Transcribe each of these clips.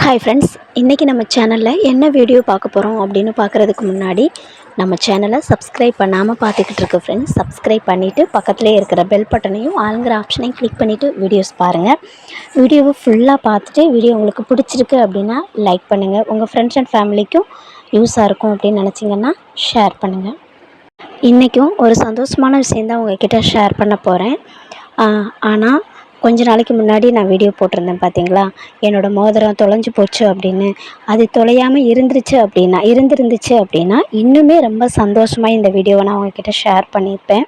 Hi friends இன்றைக்கி நம்ம சேனலில் என்ன வீடியோ பார்க்க போகிறோம் அப்படின்னு பார்க்குறதுக்கு முன்னாடி நம்ம சேனலை சப்ஸ்கிரைப் பண்ணாமல் பார்த்துக்கிட்டு இருக்க ஃப்ரெண்ட்ஸ் சப்ஸ்கிரைப் பண்ணிவிட்டு பக்கத்துலேயே இருக்கிற பெல் பட்டனையும் ஆளுங்கிற ஆப்ஷனையும் கிளிக் பண்ணிவிட்டு வீடியோஸ் பாருங்கள் வீடியோவை ஃபுல்லாக பார்த்துட்டு வீடியோ உங்களுக்கு பிடிச்சிருக்கு அப்படின்னா லைக் பண்ணுங்கள் உங்கள் ஃப்ரெண்ட்ஸ் அண்ட் ஃபேமிலிக்கும் யூஸாக இருக்கும் அப்படின்னு நினச்சிங்கன்னா ஷேர் பண்ணுங்கள் இன்றைக்கும் ஒரு சந்தோஷமான விஷயந்தான் உங்ககிட்ட ஷேர் பண்ண போகிறேன் ஆனால் கொஞ்ச நாளைக்கு முன்னாடி நான் வீடியோ போட்டிருந்தேன் பார்த்தீங்களா என்னோடய மோதிரம் தொலைஞ்சு போச்சு அப்படின்னு. அது தொலையாமல் இருந்துருச்சு அப்படின்னா இருந்திருந்துச்சு அப்படின்னா இன்னுமே ரொம்ப சந்தோஷமாக இந்த வீடியோவை நான் உங்ககிட்ட ஷேர் பண்ணியிருப்பேன்.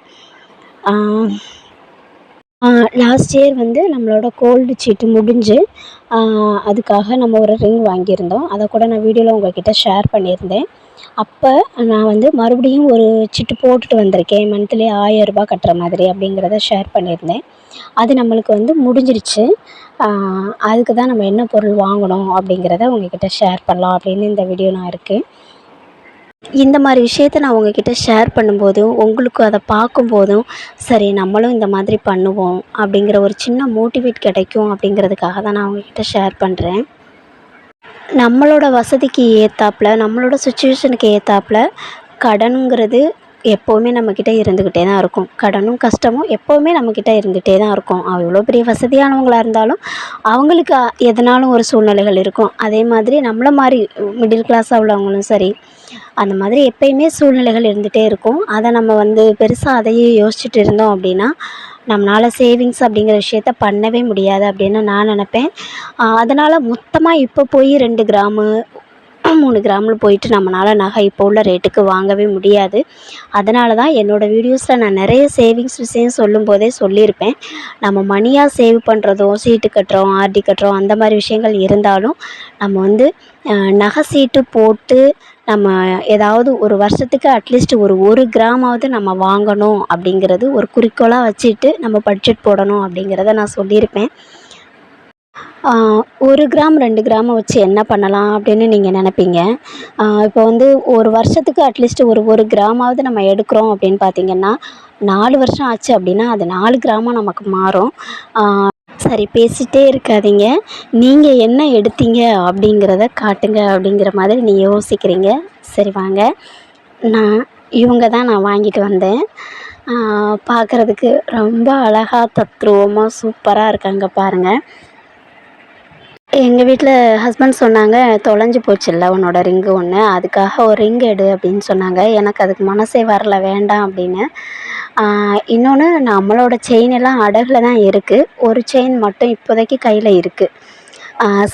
லாஸ்ட் இயர் வந்து நம்மளோட கோல்டு சீட்டு முடிஞ்சு அதுக்காக நம்ம ஒரு ரிங் வாங்கியிருந்தோம். அதை கூட நான் வீடியோவில் உங்கள்கிட்ட ஷேர் பண்ணியிருந்தேன். அப்போ நான் வந்து மறுபடியும் ஒரு சிட்டு போட்டுட்டு வந்திருக்கேன். மந்த்லி ஆயிரம் ரூபாய் கட்டுற மாதிரி அப்படிங்கிறத ஷேர் பண்ணியிருந்தேன். அது நம்மளுக்கு வந்து முடிஞ்சிருச்சு. அதுக்கு தான் நம்ம என்ன பொருள் வாங்கணும் அப்படிங்கிறத உங்ககிட்ட ஷேர் பண்ணலாம் அப்படின்னு இந்த வீடியோ நான் இருக்குது இந்த மாதிரி விஷயத்த நான் உங்ககிட்ட ஷேர் பண்ணும்போதும் உங்களுக்கும் அதை பார்க்கும்போதும் சரி நம்மளும் இந்த மாதிரி பண்ணுவோம் அப்படிங்கிற ஒரு சின்ன மோட்டிவேட் கிடைக்கும் அப்படிங்கிறதுக்காக தான் நான் உங்ககிட்ட ஷேர் பண்ணுறேன் நம்மளோட வசதிக்கு ஏற்றாப்புல நம்மளோட சுச்சுவேஷனுக்கு ஏற்றாப்புல கடனுங்கிறது எப்போவுமே நம்மக்கிட்ட இருந்துக்கிட்டே தான் இருக்கும். கடனும் கஷ்டமும் எப்போவுமே நம்மக்கிட்ட இருந்துகிட்டே தான் இருக்கும். எவ்வளோ பெரிய வசதியானவங்களாக இருந்தாலும் அவங்களுக்கு எதனாலும் ஒரு சூழ்நிலைகள் இருக்கும். அதே மாதிரி நம்மளை மாதிரி மிடில் கிளாஸாக உள்ளவங்களும் சரி அந்த மாதிரி எப்பயுமே சூழ்நிலைகள் இருந்துகிட்டே இருக்கும். அதை நம்ம வந்து பெருசாக அதையே யோசிச்சுட்டு இருந்தோம் அப்படின்னா நம்மளால் சேவிங்ஸ் அப்படிங்கிற விஷயத்த பண்ணவே முடியாது அப்படின்னு நான் நினப்பேன். அதனால் மொத்தமாக இப்போ போய் ரெண்டு கிராமு மூணு கிராமில் போயிட்டு நம்மளால் நகை இப்போ உள்ள ரேட்டுக்கு வாங்கவே முடியாது. அதனால தான் என்னோடய வீடியோஸில் நான் நிறைய சேவிங்ஸ் விஷயம் சொல்லும் போதே சொல்லியிருப்பேன். நம்ம மணியாக சேவ் பண்ணுறதும் சீட்டு கட்டுறோம் ஆர்டி கட்டுறோம் அந்த மாதிரி விஷயங்கள் இருந்தாலும் நம்ம வந்து நகை சீட்டு போட்டு நம்ம ஏதாவது ஒரு வருஷத்துக்கு அட்லீஸ்ட் ஒரு ஒரு கிராமாவது நம்ம வாங்கணும் அப்படிங்கிறது ஒரு குறிக்கோளாக வச்சுட்டு நம்ம பட்ஜெட் போடணும் அப்படிங்கிறத நான் சொல்லியிருப்பேன். ஒரு கிராம் ரெண்டு கிராமை வச்சு என்ன பண்ணலாம் அப்படின்னு நீங்கள் நினைப்பீங்க? இப்போ வந்து ஒரு வருஷத்துக்கு அட்லீஸ்ட் ஒரு ஒரு கிராமாவது நம்ம எடுக்கிறோம் அப்படின்னு பார்த்தீங்கன்னா நாலு வருஷம் ஆச்சு அப்படின்னா அது நாலு கிராமாக நமக்கு மாறும். சரி பேசிகிட்டே இருக்காதீங்க. நீங்கள் என்ன எடுத்தீங்க அப்படிங்கிறத காட்டுங்க அப்படிங்கிற மாதிரி நீங்கள் யோசிக்கிறீங்க. சரி வாங்க. நான் இவங்க தான் நான் வாங்கிட்டு வந்தேன். பார்க்குறதுக்கு ரொம்ப அழகாக தத்ரூபமாக சூப்பராக இருக்காங்க பாருங்கள் எங்கள் வீட்டில் ஹஸ்பண்ட் சொன்னாங்க தொலைஞ்சி போச்சுல்ல உன்னோட ரிங்கு ஒன்று அதுக்காக ஒரு ரிங் எடு அப்படின்னு சொன்னாங்க. எனக்கு அதுக்கு மனசே வரல வேண்டாம் அப்படின்னு. இன்னொன்று நம்மளோட செயின் எல்லாம் அடகில் தான் இருக்குது ஒரு செயின் மட்டும் இப்போதைக்கு கையில் இருக்குது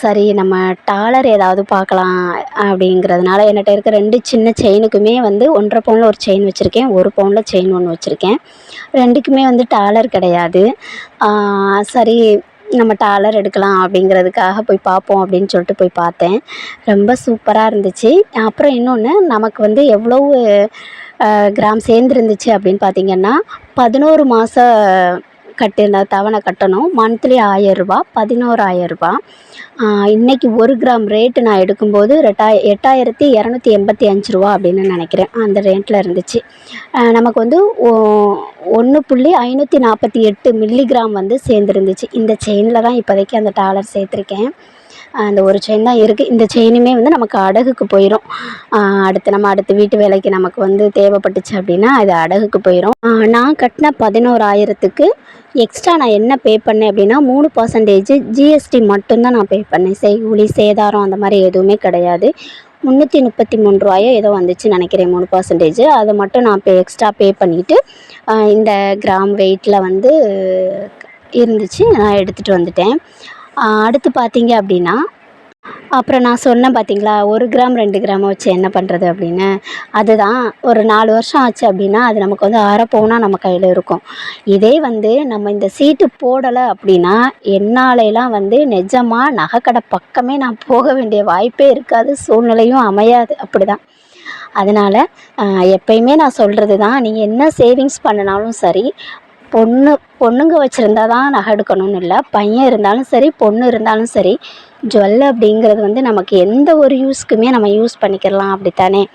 சரி நம்ம டாலர் ஏதாவது பார்க்கலாம் அப்படிங்கிறதுனால என்கிட்ட இருக்க ரெண்டு சின்ன செயினுக்குமே வந்து ஒன்றரை பவுனில் ஒரு செயின் வச்சுருக்கேன் ஒரு பவுனில் செயின் ஒன்று வச்சுருக்கேன். ரெண்டுக்குமே வந்து டாலர் கிடையாது. சரி நம்ம டாலர் எடுக்கலாம் அப்படிங்கிறதுக்காக போய் பார்ப்போம் அப்படின்னு சொல்லிட்டு போய் பார்த்தேன். ரொம்ப சூப்பராக இருந்துச்சு. அப்புறம் இன்னொன்று நமக்கு வந்து எவ்வளவு கிராம் சேர்ந்துருந்துச்சு அப்படின்னு பார்த்திங்கன்னா பதினோரு மாதம் கட்டின தவணை கட்டணும். மந்த்லி ஆயரூபா பதினோராயிரரூபா இன்றைக்கி ஒரு கிராம் ரேட்டு நான் எடுக்கும்போது ரெட்டாய எட்டாயிரத்தி இரநூத்தி எண்பத்தி அஞ்சு ரூபா அப்படின்னு நினைக்கிறேன். அந்த ரேட்டில் இருந்துச்சு. நமக்கு வந்து ஒன்று புள்ளி ஐநூற்றி நாற்பத்தி எட்டு மில்லிகிராம் வந்து சேர்ந்துருந்துச்சு. இந்த செயினில் தான் இப்போதைக்கு அந்த டாலர் சேர்த்துருக்கேன். அந்த ஒரு செயின் தான் இருக்குது இந்த செயினுமே வந்து நமக்கு அடகுக்கு போயிடும் அடுத்து நம்ம அடுத்து வீட்டு வேலைக்கு நமக்கு வந்து தேவைப்பட்டுச்சு அப்படின்னா அது அடகுக்கு போயிடும் நான் கட்டின பதினோராயிரத்துக்கு எக்ஸ்ட்ரா நான் என்ன பே பண்ணேன் அப்படின்னா மூணு பர்சன்டேஜ் ஜிஎஸ்டி மட்டும்தான் நான் பே பண்ணேன். செய்கூலி சேதாரம் அந்த மாதிரி எதுவுமே கிடையாது. முந்நூற்றி முப்பத்தி மூணு ரூபாயோ ஏதோ வந்துச்சு நினைக்கிறேன் மூணு பர்சன்டேஜ் அதை மட்டும் நான் பே எக்ஸ்ட்ரா பே பண்ணிவிட்டு இந்த கிராம் வெயிட்டில் வந்து இருந்துச்சு. நான் எடுத்துகிட்டு வந்துட்டேன். அடுத்து பார்த்தீங்க அப்படின்னா அப்புறம் நான் சொன்னேன் பார்த்தீங்களா ஒரு கிராம் ரெண்டு கிராமை வச்சு என்ன பண்ணுறது அப்படின்னு. அதுதான் ஒரு நாலு வருஷம் ஆச்சு அப்படின்னா அது நமக்கு வந்து அரை நம்ம கையில் இருக்கும். இதே வந்து நம்ம இந்த சீட்டு போடலை அப்படின்னா என்னாலையெல்லாம் வந்து நிஜமாக நகைக்கடை பக்கமே நான் போக வேண்டிய வாய்ப்பே இருக்காது சூழ்நிலையும் அமையாது அப்படி தான் அதனால் எப்பயுமே நான் சொல்கிறது தான் நீங்கள் என்ன சேவிங்ஸ் பண்ணினாலும் சரி பொண்ணு பொண்ணுங்க வச்சுருந்தா தான் நகை எடுக்கணும்னு இல்லை. பையன் இருந்தாலும் சரி பொண்ணு இருந்தாலும் சரி ஜுவல் அப்படிங்கிறது வந்து நமக்கு எந்த ஒரு யூஸ்க்குமே நம்ம யூஸ் பண்ணிக்கிடலாம் அப்படித்தானே?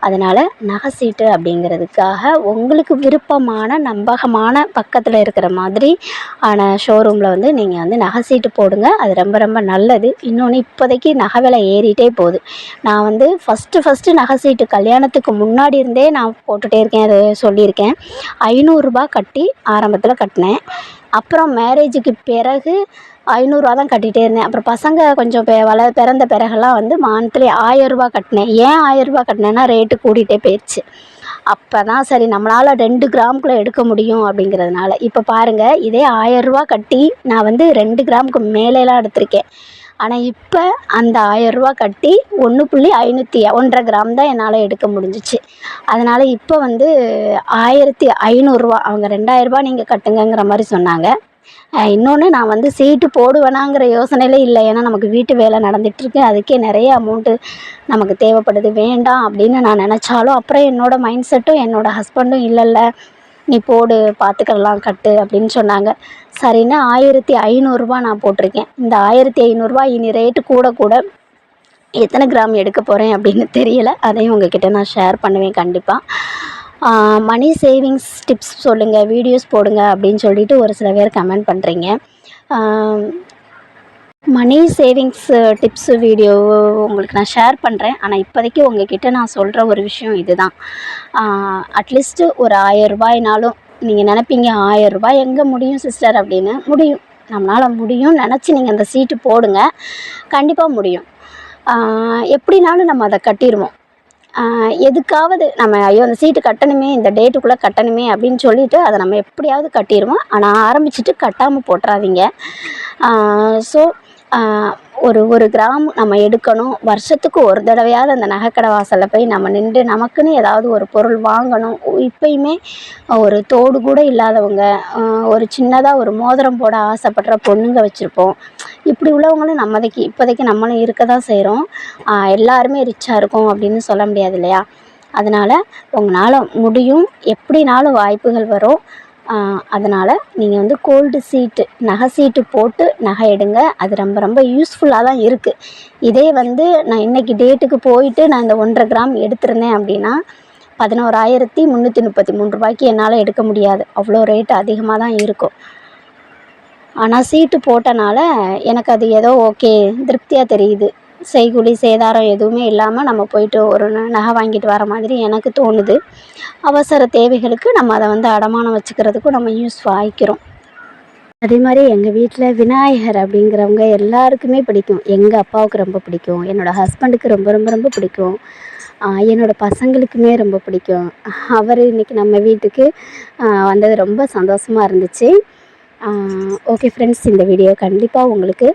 அதனால் நகை சீட்டு அப்படிங்கிறதுக்காக உங்களுக்கு விருப்பமான நம்பகமான பக்கத்தில் இருக்கிற மாதிரி ஆன ஷோரூமில் வந்து நீங்கள் வந்து நகை சீட்டு போடுங்க. அது ரொம்ப ரொம்ப நல்லது. இன்னொன்று இப்போதைக்கு நகை விலை ஏறிட்டே போகுது. நான் வந்து ஃபஸ்ட்டு ஃபஸ்ட்டு நகை சீட்டு கல்யாணத்துக்கு முன்னாடி இருந்தே நான் போட்டுகிட்டே இருக்கேன் அது சொல்லியிருக்கேன். ஐநூறுரூபா கட்டி ஆரம்பத்தில் கட்டினேன். அப்புறம் மேரேஜுக்கு பிறகு ஐநூறுரூவா தான் கட்டிகிட்டே இருந்தேன். அப்புறம் பசங்க கொஞ்சம் பெ வள பிறந்த பிறகெல்லாம் வந்து மந்த்லி ஆயரூபா கட்டினேன். ஏன் ஆயரூபா கட்டினேன்னா ரேட்டு கூடிகிட்டே போயிடுச்சு. அப்போ தான் சரி நம்மளால் ரெண்டு கிராமுக்குள்ளே எடுக்க முடியும் அப்படிங்கிறதுனால. இப்போ பாருங்கள் இதே ஆயரூபா கட்டி நான் வந்து ரெண்டு கிராமுக்கு மேலேலாம் எடுத்திருக்கேன். ஆனால் இப்போ அந்த ஆயரூபா கட்டி ஒன்று புள்ளி ஐநூற்றி ஒன்றரை கிராம் தான் என்னால் எடுக்க முடிஞ்சிச்சு. அதனால் இப்போ வந்து ஆயிரத்தி ஐநூறுரூவா அவங்க ரெண்டாயிரரூபா நீங்கள் கட்டுங்கங்கிற மாதிரி சொன்னாங்க. இன்னொன்று நான் வந்து சீட்டு போடுவேனாங்கிற யோசனையிலே இல்லை. ஏன்னா நமக்கு வீட்டு வேலை நடந்துகிட்ருக்கு அதுக்கே நிறைய அமௌண்ட்டு நமக்கு தேவைப்படுது. வேண்டாம் அப்படின்னு நான் நினச்சாலும் அப்புறம் என்னோடய மைண்ட் செட்டும் என்னோடய ஹஸ்பண்டும் இல்லைல்ல நீ போடு பார்த்துக்கலாம் கட்டு அப்படின்னு சொன்னாங்க. சரின்னு ஆயிரத்தி ஐநூறுரூபா நான் போட்டிருக்கேன். இந்த ஆயிரத்தி ஐநூறுரூவா இனி ரேட்டு கூட கூட எத்தனை கிராம் எடுக்க போகிறேன் அப்படின்னு தெரியலை. அதையும் உங்ககிட்ட நான் ஷேர் பண்ணுவேன் கண்டிப்பாக மணி சேவிங்ஸ் டிப்ஸ் சொல்லுங்கள் வீடியோஸ் போடுங்க அப்படின்னு சொல்லிட்டு ஒரு சில பேர் கமெண்ட் பண்ணுறீங்க மணி சேவிங்ஸ் டிப்ஸு வீடியோ உங்களுக்கு நான் ஷேர் பண்ணுறேன் ஆனால் இப்போதைக்கு உங்ககிட்ட நான் சொல்கிற ஒரு விஷயம் இதுதான். அட்லீஸ்ட்டு ஒரு ஆயரூபாய்னாலும் நீங்கள் நினைப்பீங்க ஆயரூபா எங்கே முடியும் சிஸ்டர் அப்படின்னு? முடியும். நம்மளால் முடியும் நினச்சி நீங்கள் அந்த சீட்டு போடுங்க. கண்டிப்பாக முடியும். எப்படினாலும் நம்ம அதை கட்டிடுவோம். எதுக்காவது நம்ம ஐயோ அந்த சீட்டு கட்டணுமே இந்த டேட்டுக்குள்ளே கட்டணுமே அப்படின்னு சொல்லிவிட்டு அதை நம்ம எப்படியாவது கட்டிடுவோம். ஆனால் ஆரம்பிச்சுட்டு கட்டாமல் போட்டுறாதீங்க. ஸோ ஒரு ஒரு கிராம் நம்ம எடுக்கணும். வருஷத்துக்கு ஒரு தடவையாவது அந்த நகைக்கடை வாசலில் போய் நம்ம நின்று நமக்குன்னு ஏதாவது ஒரு பொருள் வாங்கணும். இப்போயுமே ஒரு தோடு கூட இல்லாதவங்க ஒரு சின்னதாக ஒரு மோதிரம் போட ஆசைப்படுற பொண்ணுங்க வச்சுருப்போம். இப்படி உள்ளவங்களும் நம்மதைக்கு இப்போதைக்கு நம்மளும் இருக்க தான் செய்கிறோம் எல்லாருமே ரிச்சாக இருக்கும் அப்படின்னு சொல்ல முடியாது இல்லையா? அதனால் உங்களால் முடியும். எப்படினாலும் வாய்ப்புகள் வரும். அதனால் நீங்கள் வந்து கோல்டு சீட்டு நகை சீட்டு போட்டு நகை எடுங்க. அது ரொம்ப ரொம்ப யூஸ்ஃபுல்லாக தான் இருக்குது இதே வந்து நான் இன்றைக்கி டேட்டுக்கு போயிட்டு நான் இந்த ஒன்றரை கிராம் எடுத்திருந்தேன் அப்படின்னா பதினோராயிரத்தி முந்நூற்றி முப்பத்தி மூணு ரூபாய்க்கு என்னால் எடுக்க முடியாது. அவ்வளோ ரேட்டு அதிகமாக தான் இருக்கும். ஆனால் சீட்டு போட்டனால எனக்கு அது ஏதோ ஓகே திருப்தியாக தெரியுது. செய்கூலி சேதாரம் எதுவுமே இல்லாமல் நம்ம போயிட்டு ஒரு நகை வாங்கிட்டு வர மாதிரி எனக்கு தோணுது. அவசர தேவைகளுக்கு நம்ம அதை வந்து அடமானம் வச்சுக்கிறதுக்கும் நம்ம யூஸ் ஆகிக்கிறோம் அதே மாதிரி எங்கள் வீட்டில் விநாயகர் அப்படிங்கிறவங்க எல்லாருக்குமே பிடிக்கும். எங்கள் அப்பாவுக்கு ரொம்ப பிடிக்கும். என்னோடய ஹஸ்பண்டுக்கு ரொம்ப ரொம்ப ரொம்ப பிடிக்கும். என்னோடய பசங்களுக்குமே ரொம்ப பிடிக்கும். அவர் இன்றைக்கி நம்ம வீட்டுக்கு வந்தது ரொம்ப சந்தோஷமாக இருந்துச்சு. ஓகே ஃப்ரெண்ட்ஸ் இந்த வீடியோ கண்டிப்பாக உங்களுக்கு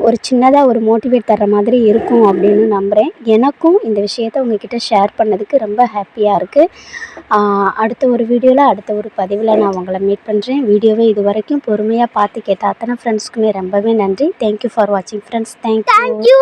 ஒரு சின்னதாக ஒரு மோட்டிவேட் தர்ற மாதிரி இருக்கும் அப்படின்னு நம்புகிறேன் எனக்கும் இந்த விஷயத்த உங்ககிட்ட ஷேர் பண்ணதுக்கு ரொம்ப ஹாப்பியாக இருக்குது அடுத்த ஒரு வீடியோவில் அடுத்த ஒரு பதிவில் நான் உங்களை மீட் பண்ணுறேன் வீடியோவை இது வரைக்கும் பொறுமையாக பார்த்து கேட்ட அத்தனை ஃப்ரெண்ட்ஸ்க்குமே ரொம்பவே நன்றி. தேங்க்யூ ஃபார் வாட்சிங் ஃப்ரெண்ட்ஸ் தேங்க்யூ